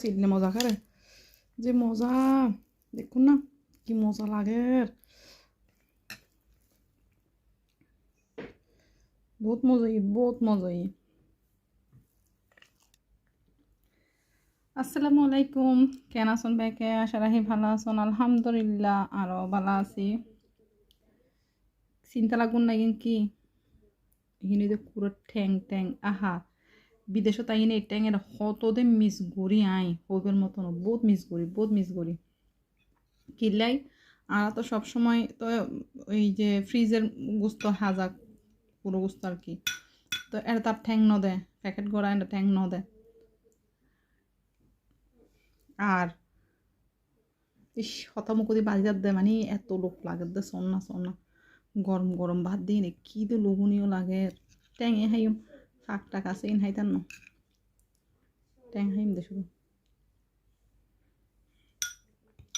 সিডলে মজা করে যে মজা দেখুন না কি মজা লাগে বহুত মজা ই বহুত মজা ই আসসালামু আলাইকুম কেন আছেন বেকে আশা রাখি ভালো আছেন। আলহামদুলিল্লাহ আরও ভালো আছি। চিন্তা লাগুন না কি? এখানে যে পুরো ঠ্যাং ট্যাং আহা। বিদেশত আইনে এই ট্যাঙের হতদে মিস গড়ি আই হবের মতন বহুত মিস গড়ি বহুত মিস গড়ি কিল্লাই, আর তো সবসময় তো ওই যে ফ্রিজের গুস্ত হাজা পুরো গুস্ত আর কি। তো এটা তার ঠ্যাং ন দেয় প্যাকেট গড়া এটা ঠ্যাং ন দেয় আর ইস হতামুখদি বাজিয়ার দেয় মানে এত লোক লাগে দে, সন্না সন্না। গরম গরম ভাত দিই কী তো লোভনীয় লাগে। ট্যাঙে হাইম শাক টাক আছে ইন হাইতান ন দে শুধু।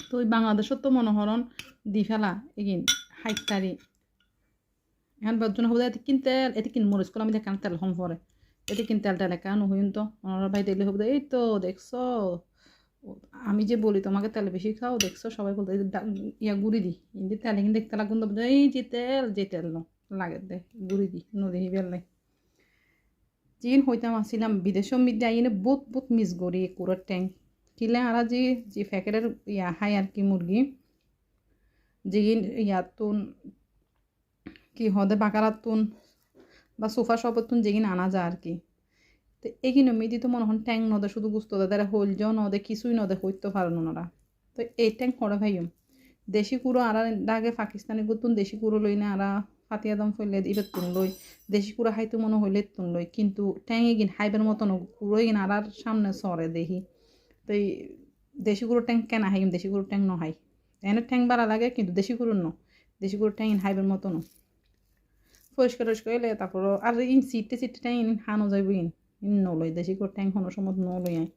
তো ওই বাংলাদেশত তো মনোহরণ দি ফেলা, এগিন হাইতারি এখন বাজন হব এতে কিন তেল, এতে কিন মরিচ কলাম দেখান তেল হম পরে। এতে কিন তেল টেল কেন হইন তো। ওনারা ভাই দেখলে হব এই তো দেখছ। আমি যে বলি তোমাকে তেল বেশি খাও, দেখছ, সবাই বলতে ইয়া গুড়ি দি। ইন্দি তেল কিন্তু দেখতে লাগুন এই যে তেল যে তেল লাগে দে, গুড়ি দি, নদী বেলাই জিন হইতাম আসিলাম বিদেশের মধ্যে আইনে বহুত বহুত মিস গড়ি কুড়ার ট্যাঙ্ক কিলে আর যে যে প্যাকেটের ইয়া হাই আর কি মুরগি যেগিন ইয়াতুন কি হদে বাকারাতুন বা সোফা সবতুন যেগিন আনা যায় আর কি। তো এগিনো মিদি তো মনে হন ট্যাং নদে শুধু গুস্ত দে তারা হইল যাও নদে, কিছুই নদে হইতে পারেন ওনারা। তো এই ট্যাং হরে ভাইম দেশি কুড়ো আর ডাকে পাকিস্তানি গুতুন দেশি কুড়ো লই না আরা ফাতিয়া দম ফইলে ইবের তুন লই। দেশি কুড়া হাইতো মনে হইলে তুন লই, কিন্তু ট্যাং এগিন হাইবের মতন কুড়ো এগিন আর সামনে সরে দেখি তো এই দেশি কুড়ো ট্যাং কেন হাইম দেশি কুড়ো ট্যাং ন হাই। এনে ট্যাং বাড়া লাগে, কিন্তু দেশি কুড়ো ন। দেশি কুড়ো ট্যাং হাইবের মতন। পরিষ্কার টরিষ্কার হইলে তারপর আর ইন সিটে সিটে ট্যাং ইন হানো যাইব ইন ইন নলই দেশি কুড়ো ট্যাং হনো সময় নলই আই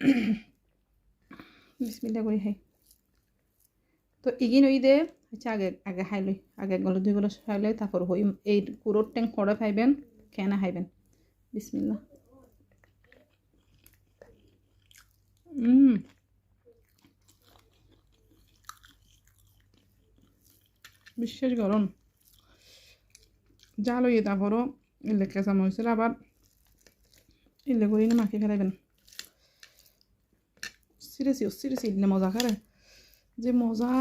বিসমিল্লা করি হাই। তো ইগিন ওই দে আচ্ছা আগে আগে হাই লই আগে গলে, দুই গলে খাই লই তারপর হই এই কুড়োর ট্যাং খড়ে খাইবেন খেয়ে খাইবেন। বিসমিল্লা হুম বিশেষ গরম যা লইয়ে তারপরও ইলে কেঁচাম হয়েছিল আবার ইলে করে মাখি ফেলাইবেন। সিরিয়াসি সিরিয়াসি ইলে মজা করে। যে মজা।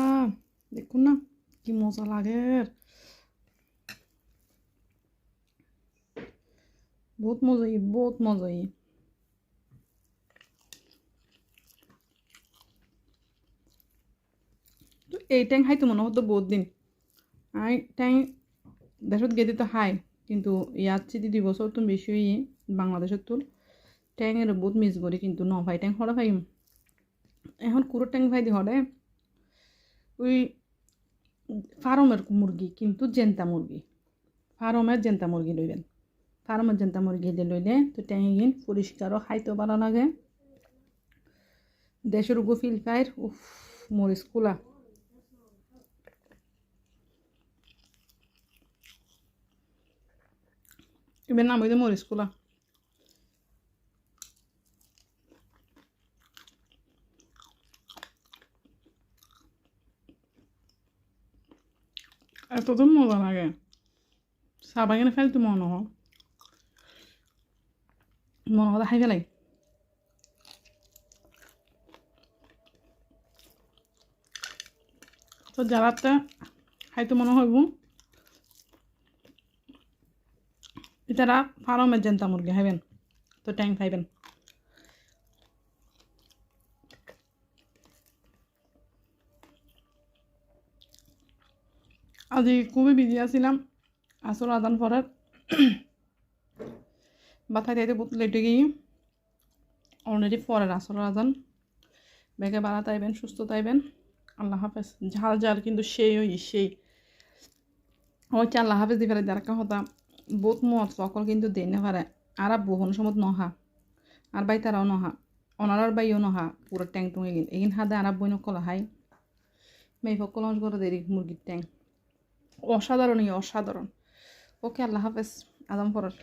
দেখুন না, কি মজা লাগে। বহুত মজা বহুত মজা এই ট্যাং খাইতো মনে হতো বহুত দিন। আই ট্যাং দেশত গেতে তো হাই কিন্তু ইয়াত চিঠি দুই বছর তো বেশি বাংলাদেশের তোর ট্যাংয়ের বহুত মিস করি কিন্তু ন ভাই ট্যাং হরে ভাই এখন কুড়ো ট্যাং ভাই দি হরে ওই ফার্মের মুরগি, কিন্তু জেন্তা মুরগি। ফার্মের জেন্তা মুরগি লইবেন। ফার্মের জেন্তা মুরগি দিয়ে লইলে তো ট্যাঙ্গিন পরিষ্কারও খাইতেও ভালো লাগে। দেশের ফিল পাইর উফ, মরিচ কুলা। এবার নাম হইতে মরিচ কুলা। এত তো মজা লাগে চাহ বাগানে ফেলতো মনে হয় মনে কথা খাই ফেলাই তো যারাতে খাইতে মনে হইব এটারা ফার্মের জেন্তা মুরগি খাইবেন তো ট্যাং খাইবেন আজি খুবই বিজি আছিলাম। আসর আদান পরে বাথায় তাইতে বহুত লেটে গিয়ে অলরেডি পরের আসর আদান। ব্যাগে বাড়া তাইবেন সুস্থ তাইবেন আল্লাহ হাফেজ। ঝাল ঝাল কিন্তু সেই ওই সেই। হচ্ছে আল্লাহ হাফেজ দি ফেলে দেখা হতা। বহুত মত সকল কিন্তু দেই না পারে আর বহুন সময় নহা। আর বাই তারাও নহা। অনারার বাইও নহা। পুরো ট্যাং টুঙে গিন এগিন হাদে আর বই নকল হাই। মেয়ে সকল করে দেরি মুরগির ট্যাং অসাধারণ অসাধারণ। ওকে আল্লাহ হাফেজ। আদম পরার